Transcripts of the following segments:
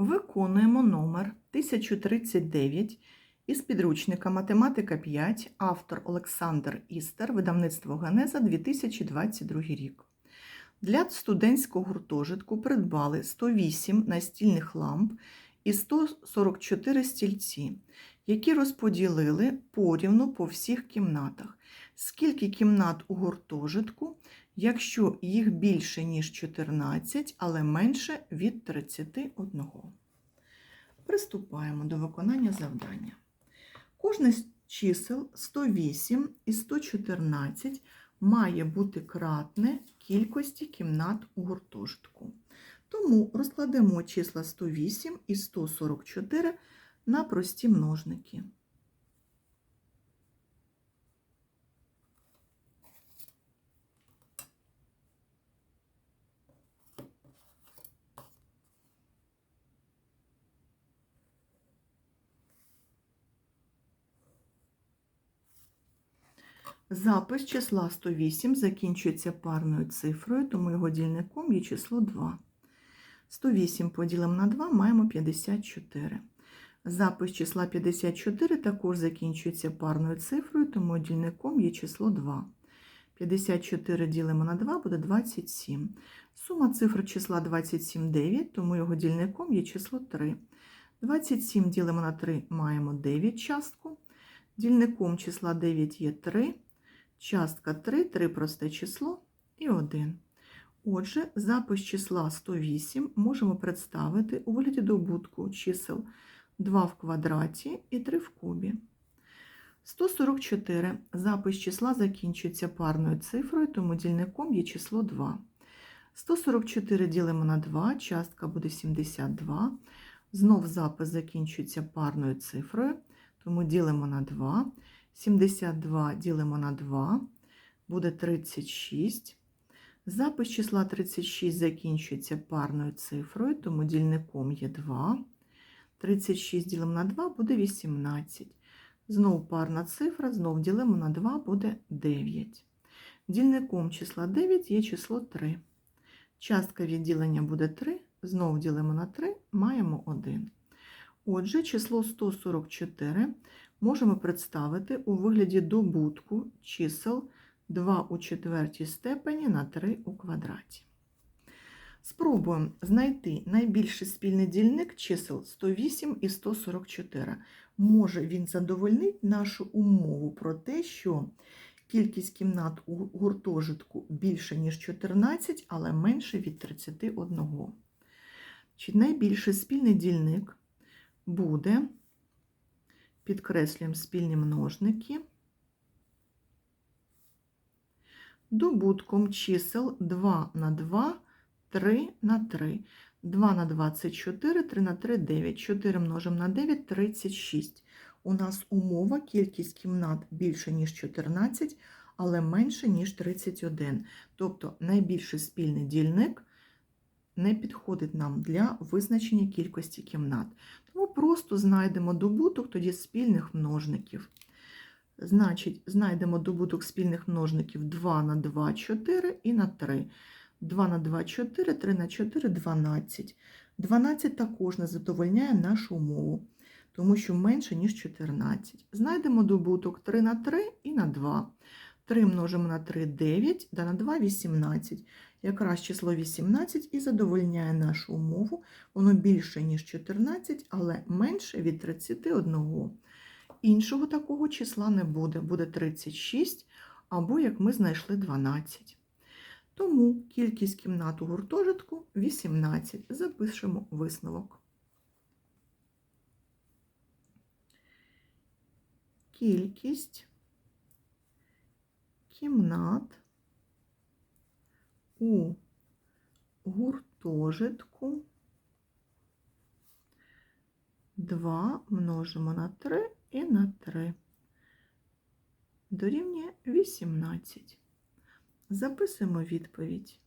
Виконуємо номер 1039 із підручника Математика 5, автор Олександр Істер, видавництво Генеза 2022 рік. Для студентського гуртожитку придбали 108 настільних ламп і 144 стільці, які розподілили порівну по всіх кімнатах. Скільки кімнат у гуртожитку, якщо їх більше, ніж 14, але менше від 31. Приступаємо до виконання завдання. Кожне з чисел 108 і 114 має бути кратне кількості кімнат у гуртожитку. Тому розкладемо числа 108 і 144 на прості множники. Запис числа 108 закінчується парною цифрою, тому його дільником є число 2. 108 поділимо на 2 маємо 54. Запис числа 54 також закінчується парною цифрою, тому дільником є число 2. 54 ділимо на 2 буде 27. Сума цифр числа 27 9, тому його дільником є число 3. 27 ділимо на 3 маємо 9 частку. Дільником числа 9 є 3. Частка 3, 3 просте число і 1. Отже, запис числа 108 можемо представити у вигляді добутку чисел 2 в квадраті і 3 в кубі. 144. Запис числа закінчується парною цифрою, тому дільником є число 2. 144 ділимо на 2, частка буде 72. Знов запис закінчується парною цифрою, тому ділимо на 2. 72 ділимо на 2, буде 36. Запис числа 36 закінчується парною цифрою, тому дільником є 2. 36 ділимо на 2 буде 18. Знову парна цифра, знов ділимо на 2 буде 9. Дільником числа 9 є число 3. Частка відділення буде 3, знову ділимо на 3, маємо 1. Отже, число 144 можемо представити у вигляді добутку чисел 2 у четвертій степені на 3 у квадраті. Спробуємо знайти найбільший спільний дільник чисел 108 і 144. Може він задовольнить нашу умову про те, що кількість кімнат у гуртожитку більше, ніж 14, але менше від 31. Чи найбільший спільний дільник буде підкреслюємо спільні множники, добутком чисел 2 на 2, 3 на 3. 2 на 2 це 4, 3 на 3 9. 4 множимо на 9 36. У нас умова кількість кімнат більше, ніж 14, але менше, ніж 31. Тобто найбільший спільний дільник не підходить нам для визначення кількості кімнат. Просто знайдемо добуток тоді спільних множників. Значить, знайдемо добуток спільних множників 2 на 2, 4 і на 3. 2 на 2, 4, 3 на 4, 12. 12 також не задовольняє нашу умову, тому що менше, ніж 14. Знайдемо добуток 3 на 3 і на 2. 3 множимо на 3 9, да на 2 18. Якраз число 18 і задовольняє нашу умову. Воно більше, ніж 14, але менше від 31. Іншого такого числа не буде. Буде 36, або, як ми знайшли, 12. Тому кількість кімнат у гуртожитку 18. Запишемо висновок. Кількість кімнат у гуртожитку 2 множимо на 3 і на 3. Дорівнює 18. Записуємо відповідь.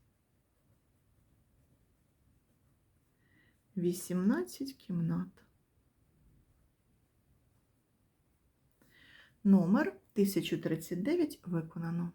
18 кімнат. Номер 1039 виконано.